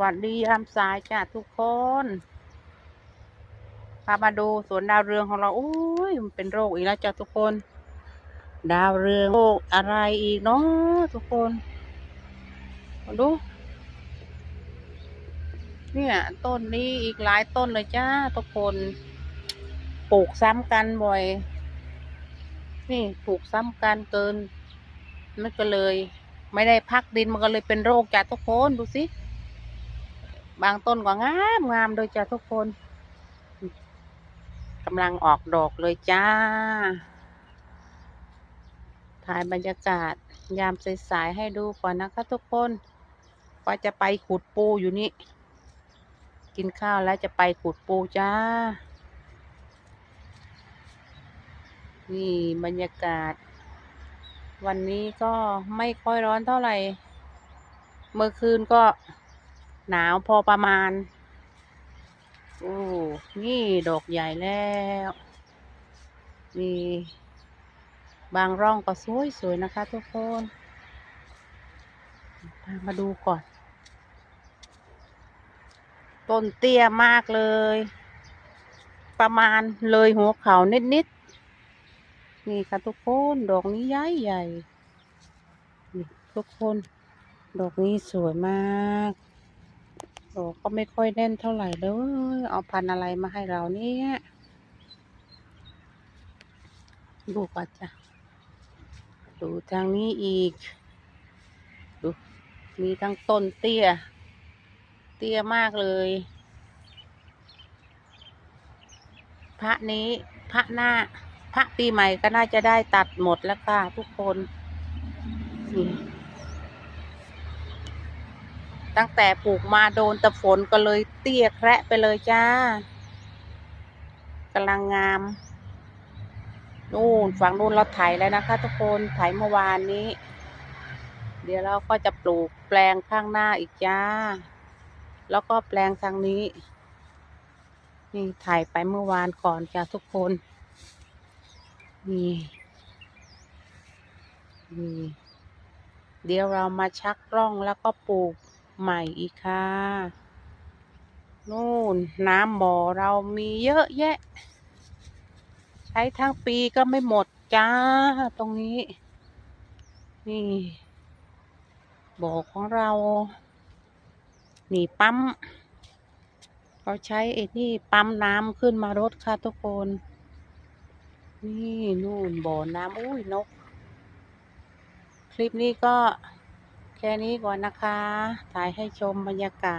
สวัสดียามสายจ้ะทุกคนพามาดูสวนดาวเรืองของเราโอ้ยมันเป็นโรคอีกแล้วจ้ะทุกคน ดาวเรืองโรคอะไรอีกเนาะทุกคนมาดู เนี่ย ต้นนี้อีกหลายต้นเลยจ้าทุกคนปลูกซ้ำกันบ่อย นี่ปลูกซ้ำกันเกินมันก็เลย ไม่ได้พักดินมันก็เลยเป็นโรคจ้ะทุกคนดูสิ บางต้นก็งามงามโดยจ้ะทุกคนกำลังออกดอกเลยจ้า ถ่ายบรรยากาศยามสายๆให้ดูก่อนนะคะทุกคนว่าจะไปขุดปูอยู่นี่ กินข้าวแล้วจะไปขุดปูจ้า นี่บรรยากาศ วันนี้ก็ไม่ค่อยร้อนเท่าไหร่ เมื่อคืนก็ หนาวพอประมาณ โอ้ นี่ดอกใหญ่แล้วมีบางร่องก็สวยๆนะคะทุกคนพามาดูก่อน ต้นเตี้ยมากเลย ประมาณเลยหัวเขานิดๆนี่ค่ะทุกคนดอกนี้ใหญ่ใหญ่นี่ทุกคน ดอกนี้สวยมาก กก็ไม่ค่อยแน่นเท่าไหร่เลยเอาพันอะไรมาให้เราเนี่ยดูก่อนจ้ะดูทางนี้อีก ดูมีทั้งต้นเตี้ย เตี้ยมากเลย พระนี้พระหน้า พระปีใหม่ก็น่าจะได้ตัดหมดแล้วค่ะทุกคนนี่ ตั้งแต่ปลูกมาโดนแตะฝนก็เลยเตี้ยแคระไปเลยจ้ากำลังงาม นู่นฝั่งนู่นเราไถแล้วนะคะ ทุกคนไถเมื่อวานนี้ เดี๋ยวเราก็จะปลูกแปลงข้างหน้าอีกจ้า แล้วก็แปลงทางนี้ นี่ถ่ายไปเมื่อวานก่อนจ้าทุกคน นี่นี่เดี๋ยวเรามาชักร่องแล้วก็ปลูก ใหม่อีกค่ะ นู่นน้ำบ่อเรามีเยอะแยะ ใช้ทั้งปีก็ไม่หมดจ้าตรงนี้ นี่บ่อของเรานี่ปั๊มเราใช้ไอ้นี่ปั๊มน้ำขึ้นมารดค่ะทุกคน นี่นู่นบ่อน้ำอุ้ยนก คลิปนี้ก็ แค่นี้ก่อนนะคะ ถ่ายให้ชมบรรยากาศ